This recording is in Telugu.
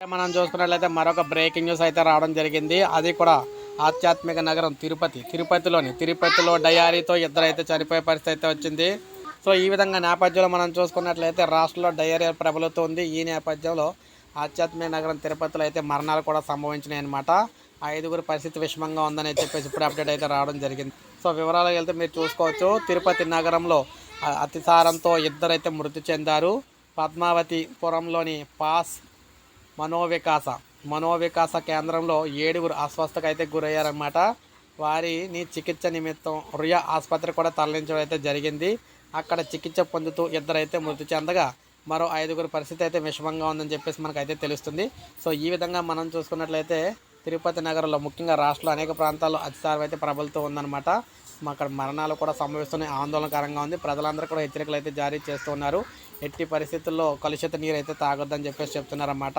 మనం చూసుకున్నట్లయితే మరొక బ్రేకింగ్ న్యూస్ అయితే రావడం జరిగింది. అది కూడా ఆధ్యాత్మిక నగరం తిరుపతి తిరుపతిలోని తిరుపతిలో డయారీతో ఇద్దరు అయితే చనిపోయే పరిస్థితి అయితే వచ్చింది. సో ఈ విధంగా నేపథ్యంలో మనం చూసుకున్నట్లయితే రాష్ట్రంలో డయేరియా ప్రబలుతుంది. ఈ నేపథ్యంలో ఆధ్యాత్మిక నగరం తిరుపతిలో అయితే మరణాలు కూడా సంభవించినాయి అనమాట ఐదుగురు పరిస్థితి విషమంగా ఉందని చెప్పేసి ఇప్పుడు అప్డేట్ అయితే రావడం జరిగింది. సో వివరాలకు వెళ్తే మీరు చూసుకోవచ్చు. తిరుపతి నగరంలో అతిసారంతో ఇద్దరైతే మృతి చెందారు. పద్మావతి పురంలోని పాస్ మనోవికాస. మనోవికాస కేంద్రంలో ఏడుగురు అస్వస్థకు అయితే గురయ్యారన్నమాట వారిని చికిత్స నిమిత్తం రుయా ఆసుపత్రి కూడా తరలించడం అయితే జరిగింది. అక్కడ చికిత్స పొందుతూ ఇద్దరైతే మృతి చెందగా మరో ఐదుగురు పరిస్థితి అయితే విషమంగా ఉందని చెప్పేసి మనకైతే తెలుస్తుంది. సో ఈ విధంగా మనం చూసుకున్నట్లయితే తిరుపతి నగరంలో ముఖ్యంగా రాష్ట్రంలో అనేక ప్రాంతాల్లో అతిసారం అయితే ప్రబలుతూ ఉందన్నమాట. మా అక్కడ మరణాలు కూడా సంభవిస్తున్నాయి. ఆందోళనకరంగా ఉంది. ప్రజలందరూ కూడా హెచ్చరికలు అయితే జారీ చేస్తున్నారు ఎట్టి పరిస్థితుల్లో కలుషిత నీరు అయితే తాగొద్దని చెప్పేసి చెప్తున్నారన్నమాట.